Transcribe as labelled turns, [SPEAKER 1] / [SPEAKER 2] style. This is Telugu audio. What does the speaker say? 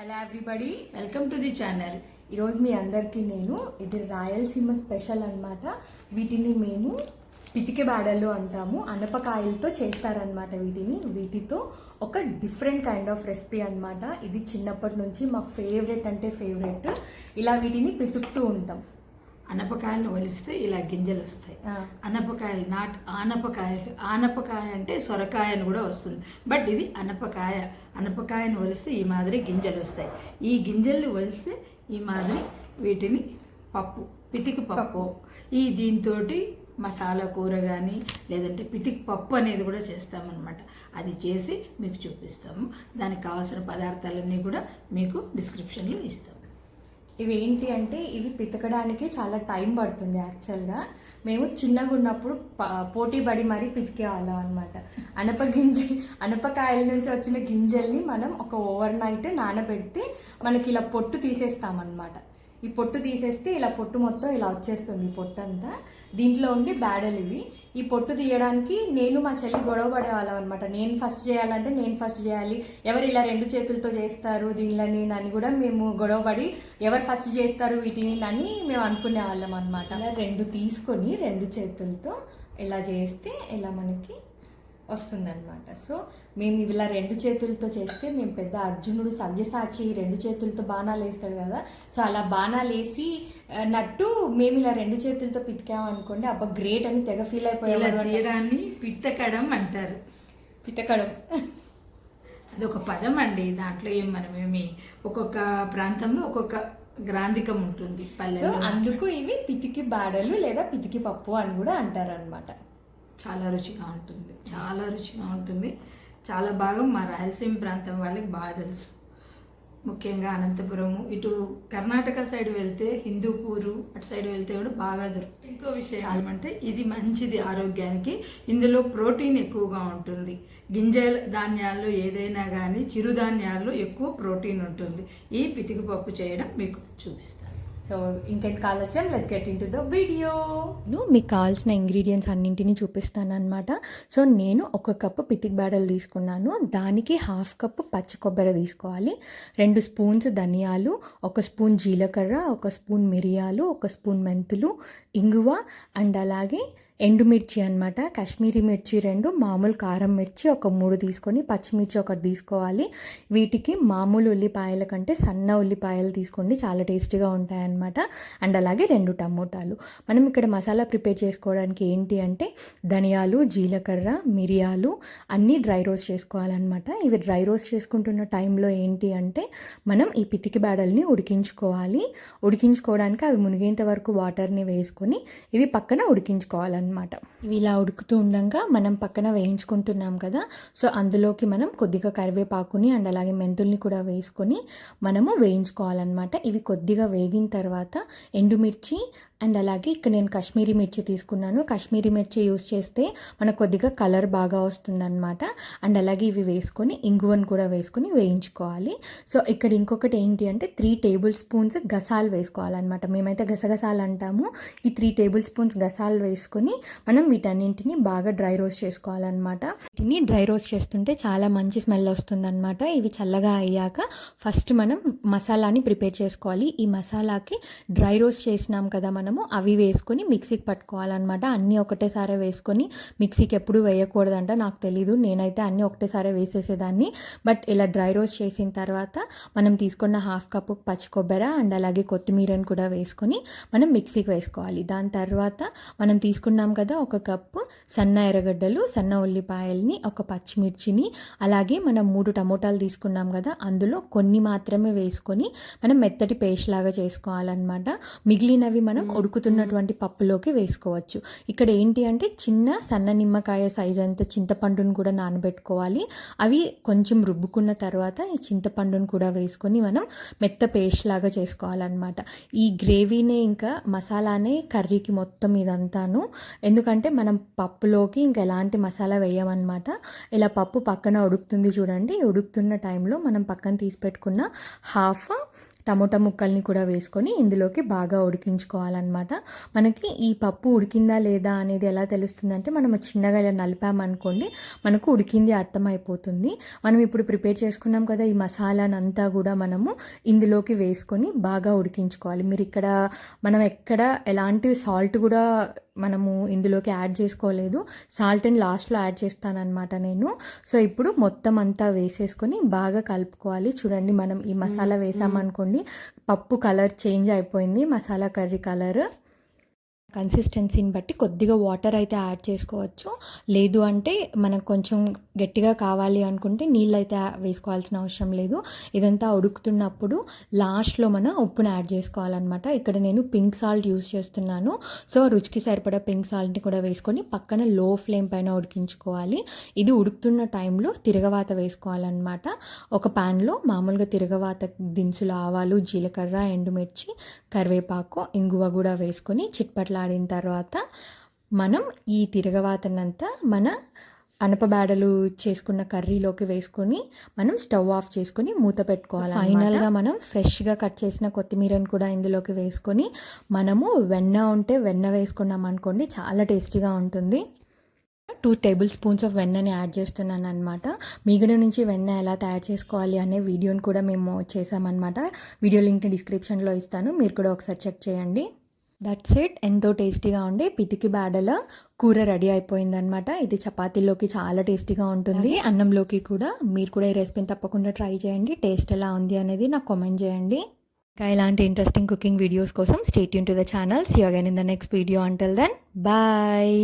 [SPEAKER 1] Hello everybody
[SPEAKER 2] welcome to the channel
[SPEAKER 1] ఈరోజు మీ అందరికీ నేను ఇది రాయలసీమ స్పెషల్ అన్నమాట. వీటిని మేము పితికే బాడలు అంటాము. అనపకాయలతో చేస్తారనమాట వీటిని. వీటితో ఒక డిఫరెంట్ కైండ్ ఆఫ్ రెసిపీ అనమాట ఇది చిన్నప్పటి నుంచి మా ఫేవరెట్ అంటే ఫేవరెట్ ఇలా వీటిని పితుకుతూ ఉంటాం.
[SPEAKER 2] అనపకాయలను ఒలిస్తే ఇలా గింజలు వస్తాయి. అనపకాయలు నాట్ ఆనపకాయలు ఆనపకాయ అంటే సొరకాయ అని కూడా వస్తుంది. బట్ ఇది అనపకాయ అనపకాయను ఒలిస్తే ఈ మాదిరి గింజలు వస్తాయి. ఈ గింజల్ని ఒలిస్తే ఈ మాదిరి వీటిని పప్పు పితికి పప్పు. ఈ దీంతో మసాలా కూర కానీ లేదంటే పితికి పప్పు అనేది కూడా చేస్తామన్నమాట. అది చేసి మీకు చూపిస్తాము. దానికి కావాల్సిన పదార్థాలన్నీ కూడా మీకు డిస్క్రిప్షన్లో ఇస్తాము.
[SPEAKER 1] ఇవి ఏంటి అంటే ఇవి పితకడానికి చాలా టైం పడుతుంది యాక్చువల్గా. మేము చిన్నగా ఉన్నప్పుడు పోటీ పడి మరీ పితికేవాళ్ళం అనమాట అనప గింజ అనపకాయల నుంచి వచ్చిన గింజల్ని మనం ఒక ఓవర్ నైట్ నానబెడితే మనకి ఇలా పొట్టు తీసేస్తామన్నమాట. ఈ పొట్టు తీసేస్తే ఇలా పొట్టు మొత్తం ఇలా వచ్చేస్తుంది ఈ పొట్టు అంతా దీంట్లో ఉండి బ్యాడలు ఇవి. ఈ పొట్టు తీయడానికి నేను మా చెల్లి గొడవ పడేవాళ్ళం అనమాట నేను ఫస్ట్ చేయాలంటే నేను ఫస్ట్ చేయాలి. ఎవరు ఇలా రెండు చేతులతో చేస్తారు దీనిలో నేను అని కూడా మేము గొడవ పడి ఎవరు ఫస్ట్ చేస్తారు వీటిని అని మేము అనుకునే వాళ్ళం అనమాట ఇలా రెండు తీసుకొని రెండు చేతులతో ఇలా చేస్తే ఇలా మనకి వస్తుందన్నమాట. సో మేము ఇలా రెండు చేతులతో చేస్తే మేము పెద్ద అర్జునుడు సవ్యసాచి రెండు చేతులతో బాణాలు వేస్తాడు కదా. సో అలా బాణాలు వేసి నట్టు మేము ఇలా రెండు చేతులతో పితికాం అనుకోండి అబ్బా గ్రేట్ అని తెగ ఫీల్
[SPEAKER 2] ఇలా
[SPEAKER 1] అయిపోయాం
[SPEAKER 2] తీయడాన్ని పిత్తకడం అంటారు.
[SPEAKER 1] పితకడం.
[SPEAKER 2] అది ఒక పదం అండి. దాంట్లో ఏం మనం ఏమి ఒక్కొక్క ప్రాంతంలో ఒక్కొక్క గ్రాంధికం ఉంటుంది
[SPEAKER 1] సో
[SPEAKER 2] పల్లెల్లో
[SPEAKER 1] అందుకు ఇవి పితికి బాడలు లేదా పితికి పప్పు అని కూడా అంటారు అనమాట
[SPEAKER 2] చాలా రుచిగా ఉంటుంది. చాలా రుచిగా ఉంటుంది. చాలా బాగా మా రాయలసీమ ప్రాంతం వాళ్ళకి బాగా తెలుసు. ముఖ్యంగా అనంతపురము ఇటు కర్ణాటక సైడ్ వెళ్తే హిందూపూరు అటు సైడ్ వెళ్తే కూడా బాగా దొరుకుతుంది ఇంకో విషయం. ఏమంటే ఇది మంచిది ఆరోగ్యానికి. ఇందులో ప్రోటీన్ ఎక్కువగా ఉంటుంది. గింజల ధాన్యాల్లో ఏదైనా కానీ చిరుధాన్యాల్లో ఎక్కువ ప్రోటీన్ ఉంటుంది. ఈ పితికి పప్పు చేయడం మీకు చూపిస్తాను.
[SPEAKER 1] సో ఇంకెంత ఆలస్యం let's get into the video నేను మీకు కావాల్సిన ఇంగ్రీడియంట్స్ అన్నింటినీ చూపిస్తాను అనమాట సో నేను ఒక కప్పు పితిక్ బాడలు తీసుకున్నాను. దానికి హాఫ్ కప్పు పచ్చి కొబ్బరి తీసుకోవాలి. రెండు స్పూన్స్ ధనియాలు ఒక స్పూన్ జీలకర్ర ఒక స్పూన్ మిరియాలు ఒక స్పూన్ మెంతులు ఇంగువ అండ్ అలాగే ఎండుమిర్చి అనమాట కాశ్మీరీ మిర్చి రెండు మామూలు కారం మిర్చి ఒక మూడు తీసుకొని పచ్చిమిర్చి ఒకటి తీసుకోవాలి. వీటికి మామూలు ఉల్లిపాయల కంటే సన్న ఉల్లిపాయలు తీసుకోండి చాలా టేస్టీగా ఉంటాయన్నమాట. అండ్ అలాగే రెండు టమోటాలు. మనం ఇక్కడ మసాలా ప్రిపేర్ చేసుకోవడానికి ఏంటి అంటే ధనియాలు జీలకర్ర మిరియాలు అన్నీ డ్రై రోస్ట్ చేసుకోవాలన్నమాట. ఇవి డ్రై రోస్ట్ చేసుకుంటున్న టైంలో ఏంటి అంటే మనం ఈ పితికి బేడల్ని ఉడికించుకోవాలి. ఉడికించుకోవడానికి అవి మునిగేంత వరకు వాటర్ని వేసుకొని ఇవి పక్కన ఉడికించుకోవాలన్నమాట. ఇవి ఇలా ఉడుకుతూ ఉండగా మనం పక్కన వేయించుకుంటున్నాం కదా సో అందులోకి మనం కొద్దిగా కరివేపాకుని అండ్ అలాగే మెంతుల్ని కూడా వేసుకొని మనము వేయించుకోవాలన్నమాట. ఇవి కొద్దిగా వేగిన తర్వాత ఎండుమిర్చి అండ్ అలాగే ఇక్కడ నేను కాశ్మీరీ మిర్చి తీసుకున్నాను. కాశ్మీరీ మిర్చి యూస్ చేస్తే మనకు కొద్దిగా కలర్ బాగా వస్తుందన్నమాట. అండ్ అలాగే ఇవి వేసుకొని ఇంగువన్ కూడా వేసుకొని వేయించుకోవాలి. సో ఇక్కడ ఇంకొకటి ఏంటి అంటే త్రీ టేబుల్ స్పూన్స్ గసాలు వేసుకోవాలన్నమాట. మేమైతే గసగసాలు అంటాము. ఈ త్రీ టేబుల్ స్పూన్స్ గసాలు వేసుకొని మనం వీటన్నింటిని బాగా డ్రై రోస్ట్ చేసుకోవాలన్నమాట. వీటిని డ్రై రోస్ట్ చేస్తుంటే చాలా మంచి స్మెల్ వస్తుందన్నమాట. ఇవి చల్లగా అయ్యాక ఫస్ట్ మనం మసాలాని ప్రిపేర్ చేసుకోవాలి. ఈ మసాలాకి డ్రై రోస్ట్ చేసినాం కదా మనము అవి వేసుకొని మిక్సీకి పట్టుకోవాలన్నమాట. అన్నీ ఒకటేసారి వేసుకొని మిక్సీకి ఎప్పుడు వేయకూడదంట నాకు తెలీదు. నేనైతే అన్నీ ఒకటేసారి వేసేసేదాన్ని. బట్ ఇలా డ్రై రోస్ట్ చేసిన తర్వాత మనం తీసుకున్న హాఫ్ కప్పు పచ్చి కొబ్బరి అండ్ అలాగే కొత్తిమీరని కూడా వేసుకొని మనం మిక్సీకి వేసుకోవాలి. దాని తర్వాత మనం తీసుకున్నాం కదా ఒక కప్పు సన్న ఎర్రగడ్డలు సన్న ఉల్లిపాయల్ని ఒక పచ్చిమిర్చిని అలాగే మనం మూడు టమోటాలు తీసుకున్నాం కదా అందులో కొన్ని మాత్రమే వేసుకొని మనం మెత్తటి పేస్ట్ లాగా చేసుకోవాలన్నమాట. మిగిలినవి మనం ఉడుకుతున్నటువంటి పప్పులోకి వేసుకోవచ్చు. ఇక్కడ ఏంటి అంటే చిన్న సన్న నిమ్మకాయ సైజ్ అంత చింతపండును కూడా నానబెట్టుకోవాలి. అవి కొంచెం రుబ్బుకున్న తర్వాత ఈ చింతపండును కూడా వేసుకొని మనం మెత్త పేస్ట్ లాగా చేసుకోవాలన్నమాట. ఈ గ్రేవీనే ఇంకా మసాలానే కర్రీకి మొత్తం ఇదంతాను. ఎందుకంటే మనం పప్పులోకి ఇంకా ఎలాంటి మసాలా వేయమన్నమాట. ఇలా పప్పు పక్కన ఉడుకుతుంది చూడండి. ఉడుకుతున్న టైంలో మనం పక్కన తీసి పెట్టుకున్న హాఫ్ టమోటా ముక్కల్ని కూడా వేసుకొని ఇందులోకి బాగా ఉడికించుకోవాలన్నమాట. మనకి ఈ పప్పు ఉడికిందా లేదా అనేది ఎలా తెలుస్తుందంటే మనం చిన్నగా ఇలా నలిపామనుకోండి మనకు ఉడికింది అర్థమైపోతుంది. మనం ఇప్పుడు ప్రిపేర్ చేసుకున్నాం కదా ఈ మసాలానంతా కూడా మనము ఇందులోకి వేసుకొని బాగా ఉడికించుకోవాలి. మీరు ఇక్కడ మనం ఎక్కడ ఎలాంటి సాల్ట్ కూడా మనము ఇందులోకి యాడ్ చేసుకోలేదు. సాల్ట్ అండ్ లాస్ట్లో యాడ్ చేస్తానన్నమాట నేను. సో ఇప్పుడు మొత్తం అంతా వేసేసుకొని బాగా కలుపుకోవాలి. చూడండి మనం ఈ మసాలా వేసామనుకోండి పప్పు కలర్ చేంజ్ అయిపోయింది మసాలా కర్రీ కలర్. కన్సిస్టెన్సీని బట్టి కొద్దిగా వాటర్ అయితే యాడ్ చేసుకోవచ్చు. లేదు అంటే మనకు కొంచెం గట్టిగా కావాలి అనుకుంటే నీళ్ళు అయితే వేసుకోవాల్సిన అవసరం లేదు. ఇదంతా ఉడుకుతున్నప్పుడు లాస్ట్లో మనం ఉప్పును యాడ్ చేసుకోవాలన్నమాట. ఇక్కడ నేను పింక్ సాల్ట్ యూస్ చేస్తున్నాను. సో రుచికి సరిపడా పింక్ సాల్ట్ని కూడా వేసుకొని పక్కన లో ఫ్లేమ్ పైన ఉడికించుకోవాలి. ఇది ఉడుకుతున్న టైంలో తిరగవాత వేసుకోవాలన్నమాట. ఒక ప్యాన్లో మామూలుగా తిరగవాత దినుసులు ఆవాలు జీలకర్ర ఎండుమిర్చి కరివేపాకు ఇంగువ కూడా వేసుకొని చిట్పట్లాడిన తర్వాత మనం ఈ తిరగవాతనంతా మన అనపబేడలు చేసుకున్న కర్రీలోకి వేసుకొని మనం స్టవ్ ఆఫ్ చేసుకొని మూత పెట్టుకోవాలి ఫైనల్గా మనం ఫ్రెష్గా కట్ చేసిన కొత్తిమీరని కూడా ఇందులోకి వేసుకొని మనము వెన్న ఉంటే వెన్న వేసుకున్నాం అనుకోండి చాలా టేస్టీగా ఉంటుంది. టూ టేబుల్ స్పూన్స్ ఆఫ్ వెన్నని యాడ్ చేస్తున్నాను అనమాట మీగడ నుంచి వెన్న ఎలా తయారు చేసుకోవాలి అనే వీడియోని కూడా మేము చేసామన్నమాట వీడియో లింక్ డిస్క్రిప్షన్లో ఇస్తాను. మీరు కూడా ఒకసారి చెక్ చేయండి. దట్స్ ఇట్ ఎంతో టేస్టీగా ఉండే పితికి బ్యాడల కూర రెడీ అయిపోయిందనమాట ఇది చపాతీలోకి చాలా టేస్టీగా ఉంటుంది. అన్నంలోకి కూడా మీరు కూడా ఈ రెసిపీని తప్పకుండా ట్రై చేయండి. టేస్ట్ ఎలా ఉంది అనేది నాకు కామెంట్ చేయండి. ఇంకా ఇలాంటి ఇంట్రెస్టింగ్ కుకింగ్ వీడియోస్ కోసం stay Yoon to the channel see again in the next video until then bye